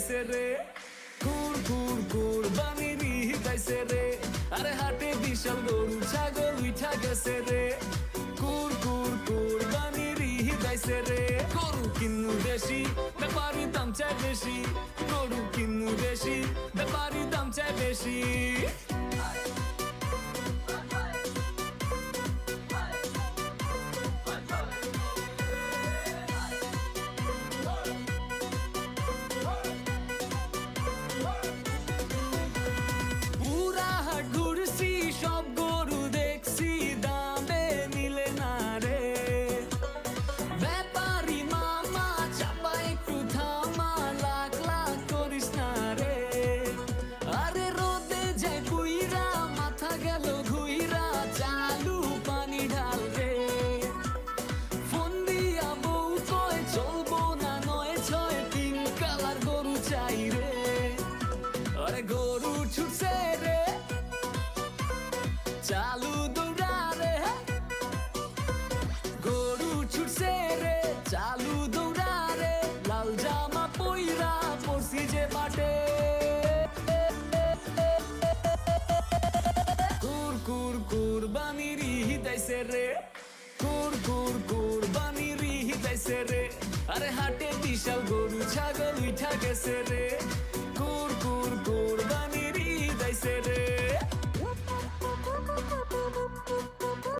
গাইছে রে। কুর কুর কুর বানি রিহি গাইছে রে। আরে হাটে বিশাল গরু, ছাগল উঠা গেছে রে। কুর কুর কুর বানি রিহি গাইছে রে। গরু কিন্নু বেশি, ব্যাপারি দাম চাই বেশি। গরু কিন্নু বেশি, ব্যাপারি দাম চাই বেশি। চাই রে আরে গরু ছুটছে রে। চালু দৌড়া রে গরু ছুটছে রে, চালু দৌড়া রে লাল জামা পইরা পড়ছি যে বাটে কুর কুর কুর বানি রিহি দাইছে রে। কুর কুর কুর বানি রিহি রে। আরে হাটে বিশাল গরু ছাগল উঠা গেছে রে।